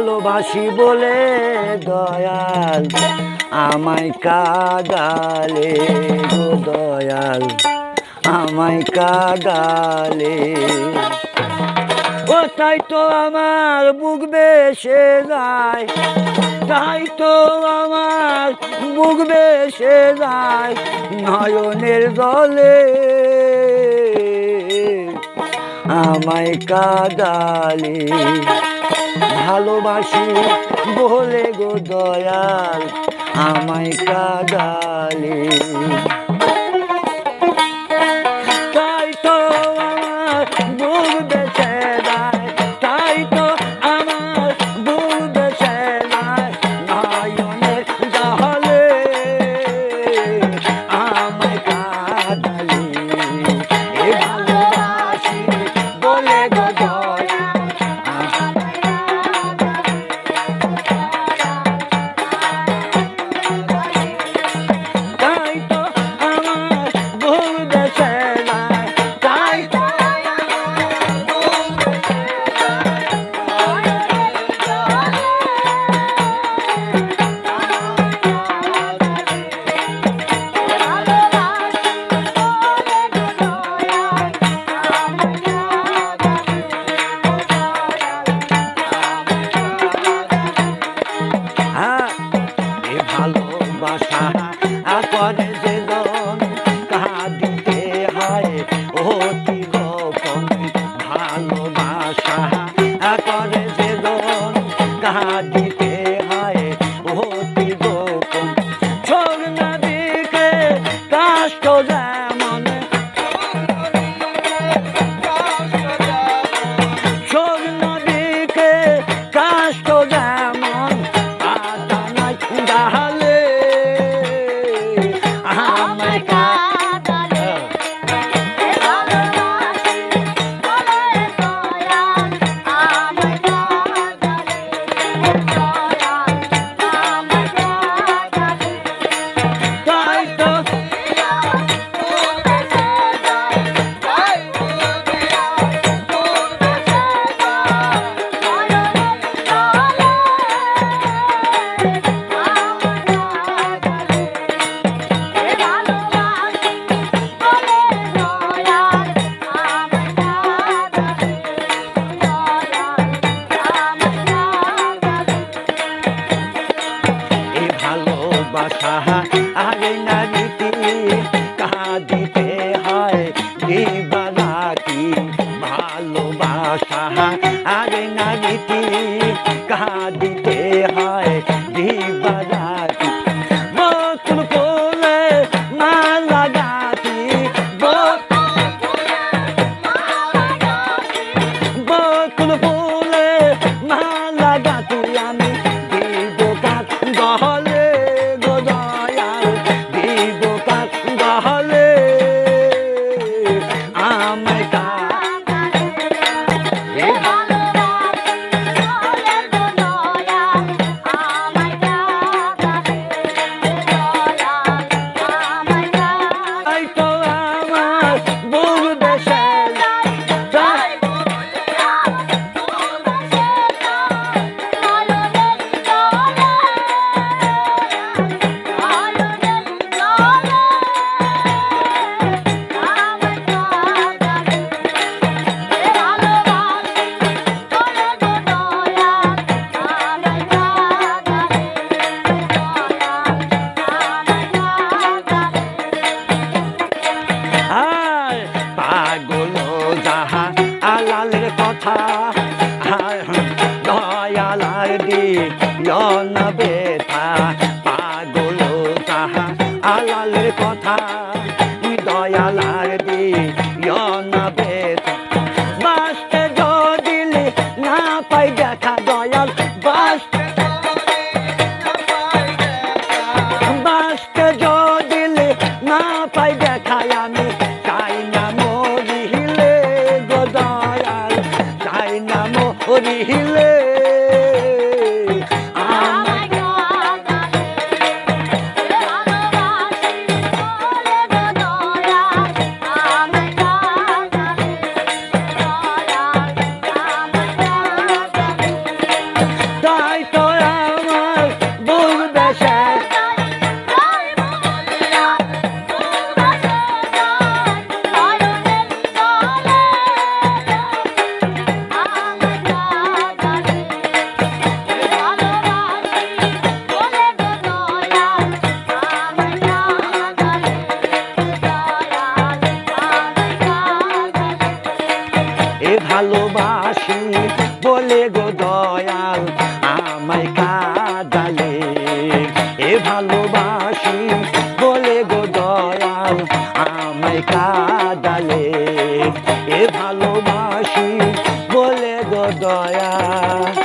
ভালোবাসি বলে দয়াল, আমায় কাদালে গো দয়াল, আমায় কাদালে। ও, তাই তো আমার বুক বেসে যায়, তাই তো আমার বুক বেসে যায় নয়নের দলে আমায় কাদালে ভালোবাসি বলে গো দয়াল আমায় কাদালে। 勾拳 বাসা আরে নারীটি কাঁদিতে হয় দিবানাটি ভালোবাসা আরে নারীটি কাঁদিতে দয়ালার দি নবে পাগল তাহা আলালের কথা। দয়ালার দি মরিলে বলে গো দয়াল, আমায় কাদালে। এ ভালোবাসি বলে গো দয়াল, আমায় কাদালে। এ ভালোবাসি বলে গো দয়াল।